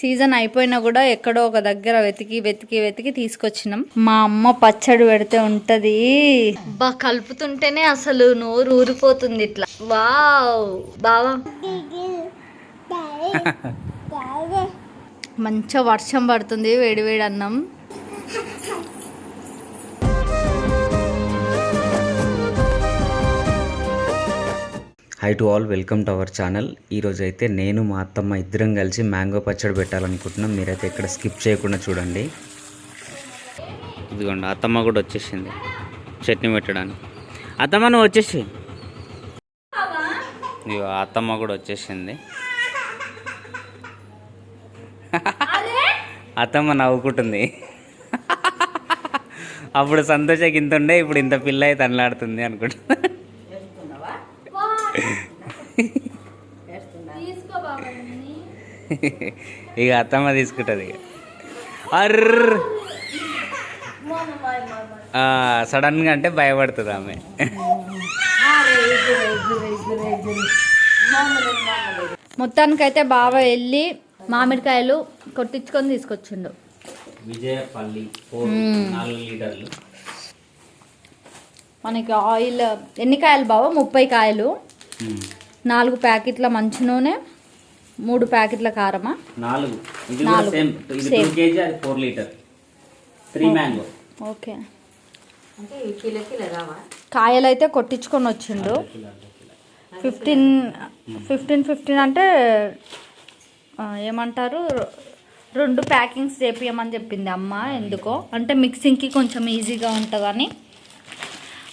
Season అయిపోయినా కూడా ఎక్కడో ఒక దగ్గర వెతికి వెతికి వెతికి తీసుకొచ్చినాం. మా అమ్మ పచ్చడి పెడితే ఉంటది. బా కలుపుతుంటేనే అసలు నోరు ఊరిపోతుంది ఇట్లా. వావ్! బావా. మంచిగా వర్షం పడుతుంది వేడి వేడి అన్నం. Hi to all welcome to our channel ఈరోజు అయితే నేను మా అత్తమ్మ ఇద్దరం కలిసి మ్యాంగో పచ్చడి పెట్టాలనుకుంటున్నాం. మీరైతే ఇక్కడ స్కిప్ చేయకుండా చూడండి. ఇదిగోండి అత్తమ్మ కూడా వచ్చేసింది. చట్నీ పెట్టడానికి. అత్తమ్మ నువ్వు వచ్చేసి. ఇదిగో అత్తమ్మ కూడా వచ్చేసింది. అత్తమ్మ నవ్వుకుంటుంది. అప్పుడు సంతోషకి ఇంత ఉండే ఇప్పుడు ఇంత పిల్ల అయితే అన్లాడుతుంది అనుకుంటా ఇక అత్తమ్మ తీసుకుంటుంది ఇక. అర్ర. సడన్గా అంటే భయపడుతుంది ఆమె. మొత్తానికైతే బావ వెళ్ళి మామిడికాయలు కొట్టించుకొని తీసుకొచ్చిండు. విజయపల్లి లీటర్లు. మనకి ఆయిల్ ఎన్ని కాయలు బావ? ముప్పై కాయలు. నాలుగు ప్యాకెట్ల మంచి నూనె మూడు ప్యాకెట్ల కారమా? నాలుగు. ఇది కూడా నాలుగు. సేమ్. ఇది టూ Same. కేజీ అది four litre three mango okay. కాయలు అయితే కొట్టించుకొని వచ్చిండు. ఫిఫ్టీన్ ఫిఫ్టీన్ ఫిఫ్టీన్ అంటే ఆ, ఏమంటారు? రెండు ప్యాకింగ్స్ చేపియమని చెప్పింది అమ్మ ఎందుకో. అంటే మిక్సింగ్కి కొంచెం ఈజీగా ఉంటుందని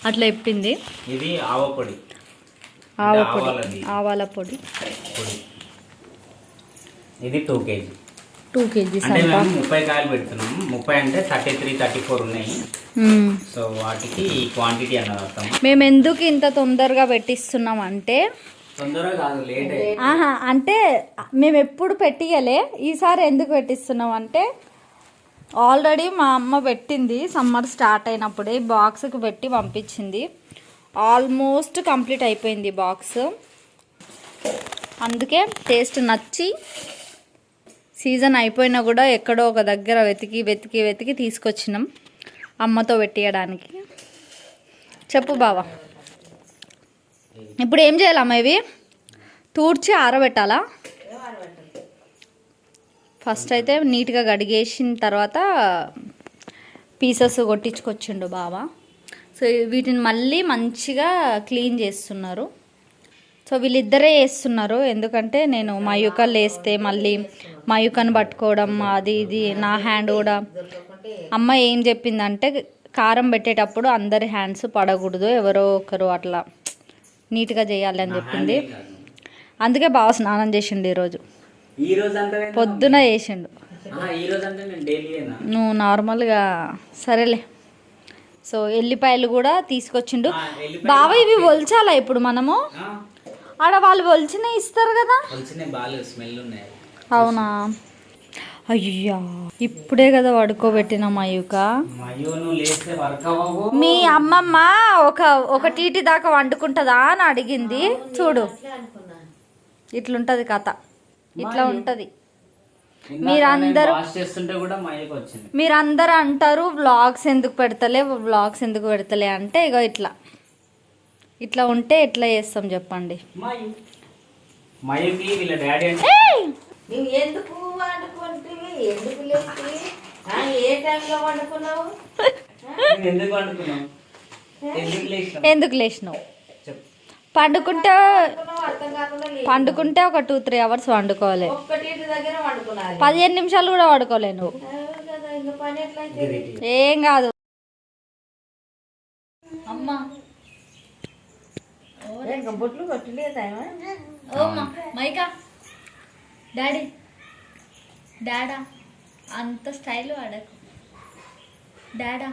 అట్లా చెప్పింది. ఇది ఆవపొడి ఆవ పొడి. ఆవాలది. ఆవాల పొడి. పొడి. ఇది టూ కేజీ టూ కేజీస్ అంటే మేము ముప్పై కాయలు పెడుతున్నాము ముప్పై అంటే థర్టీ త్రీ థర్టీ ఫోర్ ఉన్నాయి. సో వాటికి ఈ క్వాంటిటీ అన్నది అర్థం. మేము ఎందుకు ఇంత తొందరగా పెట్టిస్తున్నాం అంటే తొందరగా కాదు లేట్ ఆహా అంటే మేము ఎప్పుడు పెట్టియలే ఈసారి ఎందుకు పెట్టిస్తున్నాం అంటే ఆల్రెడీ మా అమ్మ పెట్టింది. సమ్మర్ స్టార్ట్ అయినప్పుడే బాక్స్కి పెట్టి పంపించింది. ఆల్మోస్ట్ కంప్లీట్ అయిపోయింది బాక్స్ అందుకే టేస్ట్ నచ్చి సీజన్ అయిపోయినా కూడా ఎక్కడో ఒక దగ్గర వెతికి వెతికి వెతికి తీసుకొచ్చినాం అమ్మతో పెట్టియడానికి. చెప్పు బావా. ఇప్పుడు ఏం చేయాలమ్మ ఇవి? తూడ్చి ఆరబెట్టాలా? ఫస్ట్ అయితే నీట్గా కడిగేసిన తర్వాత పీసెస్ కొట్టించుకొచ్చిండు బావ. సో వీటిని మళ్ళీ మంచిగా క్లీన్ చేస్తున్నారు. సో వీళ్ళిద్దరే వేస్తున్నారు. ఎందుకంటే నేను మయూకలు వేస్తే మళ్ళీ మయూకను పట్టుకోవడం అది ఇది నా హ్యాండ్ కూడా. అమ్మ ఏం చెప్పిందంటే కారం పెట్టేటప్పుడు అందరి హ్యాండ్స్ పడకూడదు ఎవరో ఒకరు అట్లా నీట్గా చేయాలి అని చెప్పింది. అందుకే బాగా స్నానం చేసిండు ఈరోజు. పొద్దున చేసిండు. నువ్వు నార్మల్గా సరేలే. సో ఎల్లిపాయలు కూడా తీసుకొచ్చిండు. బావ ఇవి ఒల్చాలా ఇప్పుడు మనము? ఆడ వాళ్ళు ఒలిచిన ఇస్తారు కదా? స్మెల్ ఉన్నాయి. అవునా? అయ్యా ఇప్పుడే కదా పడుకోబెట్టిన మయూక. మీ అమ్మమ్మ ఒక ఒక టీటీ దాకా వండుకుంటుందా అని అడిగింది. చూడు. ఇట్లుంటది కథ. ఇట్లా ఉంటది. మీరందరూ- మీరందరూ అంటారు వ్లాగ్స్ ఎందుకు పెడతలే వ్లాగ్స్ ఎందుకు పెడతలే అంటే ఇగో ఇట్లా. ఇట్లా ఉంటే ఎట్లా చేస్తాం చెప్పండి. నువ్వు ఎందుకు వండుకుంటువి ఎందుకు లేచి ఏ టైంలో వండుకున్నావు? ఎందుకు వండుకున్నావు? ఎందుకు లేచినావు? ఎందుకు లేచినావు? చెప్పు. పండుకుంటే పండుకుంటే ఒక టూ త్రీ అవర్స్ వండుకోవాలి. పదిహేను నిమిషాలు కూడా వండుకోలే నువ్వు. ఏం కాదు. అమ్మా. ఇంకా బొట్లు కొట్టలేదా ఓమ్మా మైకా. డాడీ డాడా అంత స్టైల్ వాడకు. డాడా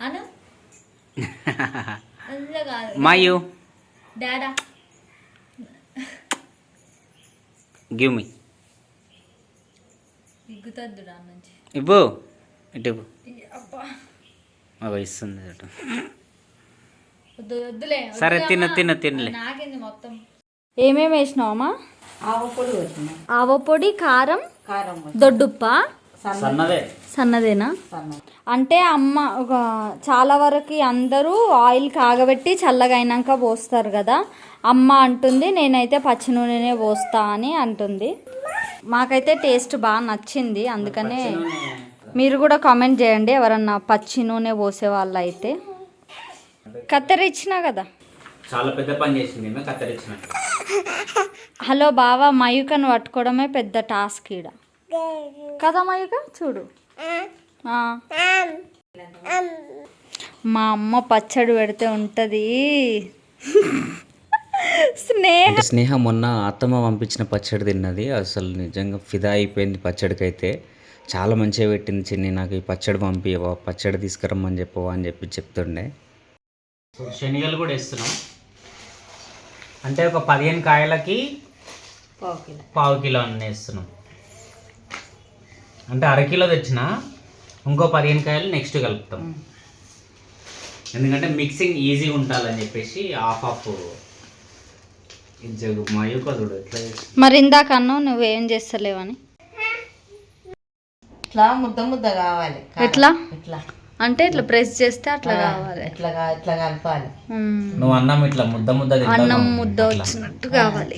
అను? అందులో కాదు. మాయు డాడా గివ్ మీ దిగ్గుతద్దు దాని నుంచి ఇవ్వు. ఇటు ఇవ్వు. అబ్బా. అగో ఇస్తుంది. వద్దు వద్దులే సరే వద్దు తిను అమ్మా. తిను తినలే. నాకింది మొత్తం. ఏమేమి వేసినావమ్మా? ఆవు పొడి వచ్చిన ఆవ పొడి కారం కారం దొడ్డుప్ప. సన్నదే. సన్నదేనా? సన్న అంటే అమ్మ ఒక చాలా వరకు అందరూ ఆయిల్ కాగబెట్టి చల్లగా అయినాక పోస్తారు కదా. అమ్మ అంటుంది నేనైతే పచ్చి నూనెనే పోస్తా అని అంటుంది. మాకైతే టేస్ట్ బాగా నచ్చింది అందుకనే మీరు కూడా కామెంట్ చేయండి ఎవరన్నా పచ్చి నూనె పోసే వాళ్ళు అయితే కత్తెర ఇచ్చినా కదా? చాలా పెద్ద పని చేసింది మేము కత్తిరించినట్టు. హలో బావా మయూకను పట్టుకోవడమే పెద్ద టాస్క్ ఈడ. కదా మయూక? చూడు. ఆ. మా అమ్మ పచ్చడి పెడితే ఉంటుంది. స్నేహ స్నేహ మొన్న అత్తమ్మ పంపించిన పచ్చడి తిన్నది. అసలు నిజంగా ఫిదా అయిపోయింది పచ్చడికైతే. చాలా మంచిగా పెట్టింది చిన్ని నాకు ఈ పచ్చడి పంపివా పచ్చడి తీసుకురమ్మని చెప్పవా అని చెప్పి చెప్తుండే. శనగలు కూడా వేస్తున్నాం. అంటే ఒక పదిహేను కాయలకి పావు కిలో. పావు కిలో అన్నీ వేస్తున్నాం. అంటే అరకిలో తెచ్చిన ఇంకో పదిహేను కాయలు నెక్స్ట్ కలుపుతాం. ఎందుకంటే మిక్సింగ్ ఈజీగా ఉండాలని చెప్పేసి హాఫ్ ఆఫ్ ఇది జగు ఎట్లా. మరి ఇందాక అన్నావు నువ్వేం చేస్తలేవని ఇట్లా ముద్ద ముద్ద కావాలి. ఎట్లా? ఇట్లా. అంటే ఇట్లా ప్రెస్ చేస్తే అట్లా కావాలి. ఇట్లా ఇట్లా కలపాలి. నువ్వు అన్నం ఇట్లా ముద్ద ముద్ద అన్నం. ముద్ద వచ్చినట్టు కావాలి.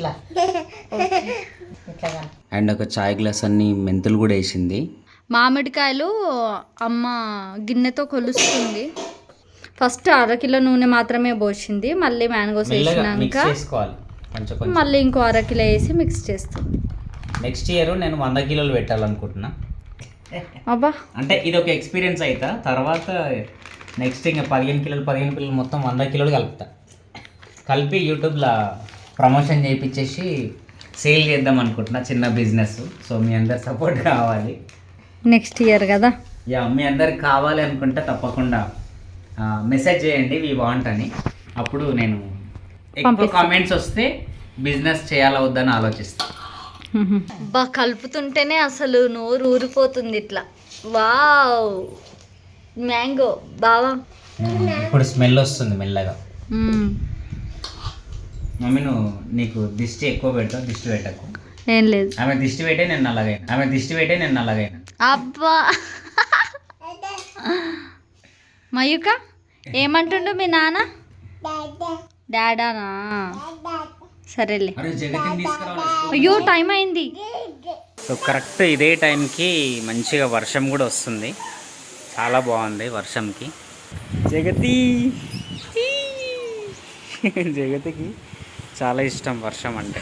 అండ్ ఒక చాయ్ గ్లాస్ అన్ని మెంతులు కూడా వేసింది. మామిడికాయలు అమ్మ గిన్నెతో కొలుస్తుంది. ఫస్ట్ అరకిలో నూనె మాత్రమే పోసింది. మళ్ళీ మ్యాంగోస్ వేసినాక మళ్ళీ ఇంకో అరకిలో వేసి మిక్స్ చేస్తుంది నెక్స్ట్ ఇయర్ నేను వంద కిలోలు పెట్టాలనుకుంటున్నా. అబ్బా. అంటే ఇది ఒక ఎక్స్పీరియన్స్ అవుతా తర్వాత నెక్స్ట్ ఇంకా పదిహేను కిలోలు పదిహేను కిలోలు మొత్తం వంద కిలోలు కలుపుతా. కలిపి యూట్యూబ్లో ప్రమోషన్ చేయించేసి సేల్ చేద్దాం అనుకుంటున్నా చిన్న బిజినెస్ సో మీ అందరు సపోర్ట్ కావాలి. నెక్స్ట్ ఇయర్ కదా? యా మీ అందరికి కావాలి అనుకుంటే తప్పకుండా మెసేజ్ చేయండి వీ వాంట్ అని. అప్పుడు నేను ఎక్కువ కామెంట్స్ వస్తే బిజినెస్ చేయాలా వద్దని ఆలోచిస్తాను బా కలుపుతుంటేనే అసలు నోరు ఊరిపోతుంది ఇట్లా. వావ్! మ్యాంగో బావా. ఇప్పుడు స్మెల్ వస్తుంది మెల్లగా. మ్మ్. మమ్మీ నువ్వు నీకు దిష్టి ఎక్కువ పెడతావు దిష్టి పెట్టకు. ఏం లేదు. ఆమె దిష్టి పెట్టే నేను నల్లగైనా. ఆమె దిష్టి పెట్టే నేను నల్లగైనా. అబ్బా! మయూక ఏమంటుండు మీ నాన్న? డాడానా? సరేలే. అరే జగతిని తీసుకురావాలి అయ్యో టైం అయింది. సో కరెక్ట్ ఇదే టైంకి మంచిగా వర్షం కూడా వస్తుంది. చాలా బాగుంది వర్షంకి. జగతి! జగతికి చాలా ఇష్టం వర్షం అంటే.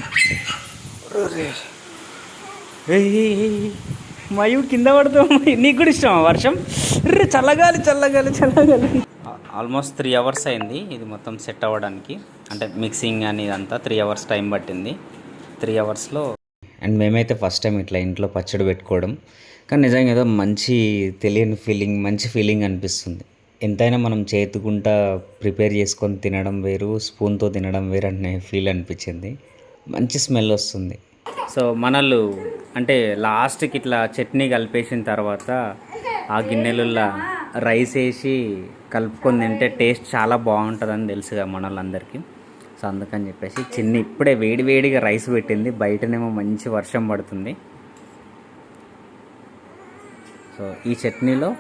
మయూ కింద పడుతాం నీకు కూడా ఇష్టమా వర్షం? రే చల్లగాలి చల్లగాలి చల్లగాలి. ఆల్మోస్ట్ త్రీ అవర్స్ అయింది. ఇది మొత్తం సెట్ అవ్వడానికి. అంటే మిక్సింగ్ అని ఇదంతా త్రీ అవర్స్ టైం పట్టింది. త్రీ అవర్స్లో అండ్ మేమైతే ఫస్ట్ టైం ఇట్లా ఇంట్లో పచ్చడి పెట్టుకోవడం. కానీ నిజంగా ఏదో మంచి తెలియని ఫీలింగ్ మంచి ఫీలింగ్ అనిపిస్తుంది. ఎంతైనా మనం చేతుకుంటా ప్రిపేర్ చేసుకొని తినడం వేరు స్పూన్తో తినడం వేరు అనే ఫీల్ అనిపించింది. మంచి స్మెల్ వస్తుంది. సో మనలు అంటే లాస్ట్కి ఇట్లా చట్నీ కలిపేసిన తర్వాత ఆ గిన్నెలలో రైస్ వేసి కలుపుకొని తింటే టేస్ట్ చాలా బాగుంటుందని తెలుసుగా మనోళ్ళందరికీ. సో అందుకని చెప్పేసి చిన్ని ఇప్పుడే వేడి వేడిగా రైస్ పెట్టింది. బయటనేమో మంచి వర్షం పడుతుంది. సో ఈ చట్నీలో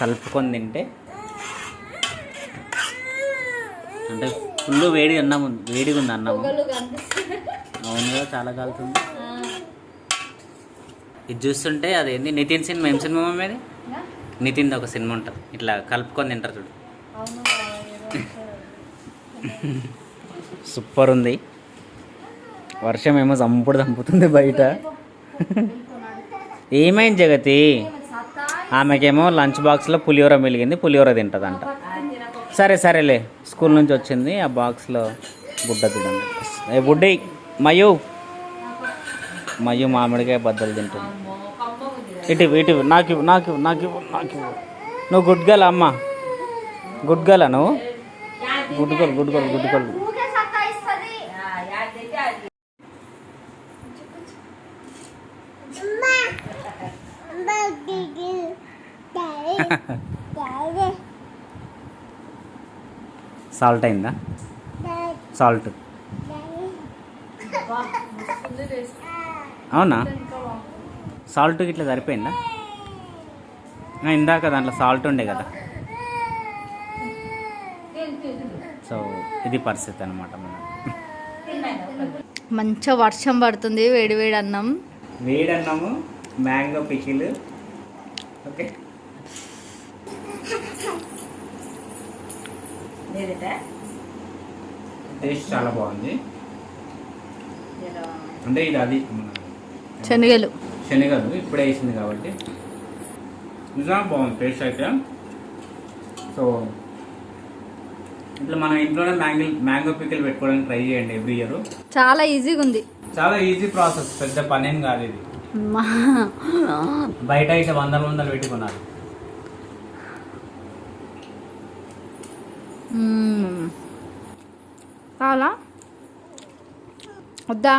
కలుపుకొని తింటే అంటే ఫుల్ వేడి అన్నం ఉంది. వేడిగా ఉంది అన్నం. అవునుగా చాలా కాలుతుంది. ఇది చూస్తుంటే అదేంది? నితిన్ సినిమా ఏం సినిమా మీద? నితిన్ ఒక సినిమా ఉంటుంది. ఇట్లా కలుపుకొని తింటారు చూడు. సూపర్ ఉంది. వర్షం ఏమో చంపుడు చంపుతుంది బయట. ఏమైంది జగతి? ఆమెకేమో లంచ్ బాక్స్లో పులిహోర మిలిగింది పులిహోర తింటుందంట. సరే సరేలే. స్కూల్ నుంచి వచ్చింది ఆ బాక్స్లో బుడ్డ తినండి ఏ బుడ్డి మయు. మయు మామిడికాయ బద్దలు తింటుంది. ఇటు ఇటు. నాకు ఇవ్వు, నాకు ఇవ్వు, నాకు ఇవ్వు, నాకు ఇవ్వు. నువ్వు గుడ్ గర్ల్ అమ్మ. గుడ్ గర్ల్ నువ్వు? Good girl good girl good girl. Salt అయిందా? సాల్ట్. అవునా? సాల్ట్ ఇట్లా సరిపోయిందా? ఇందాక దాంట్లో సాల్ట్ ఉండే కదా. సో ఇది పరిస్థితి అనమాట మనం. మంచిగా వర్షం పడుతుంది వేడి వేడి అన్నం. వేడి అన్నాము మ్యాంగో పికిల్. ఓకే. టేస్ట్ చాలా బాగుంది. అంటే ఇది అది. శనగలు. శనగలు ఇప్పుడే వేసింది కాబట్టి. నిజంగా బాగుంది టేస్ట్ అయితే. సో ఇట్లా మన ఇంట్లోనే మ్యాంగో మ్యాంగో పికిల్ పెట్టుకోవడానికి ట్రై చేయండి ఎవ్రీ ఇయర్. చాలా ఈజీగా ఉంది చాలా ఈజీ ప్రాసెస్ పెద్ద పనేం కాదు ఇది. అమ్మా. బయట అయితే వందల వందలు పెట్టుకున్నారు. చాలా వద్దా?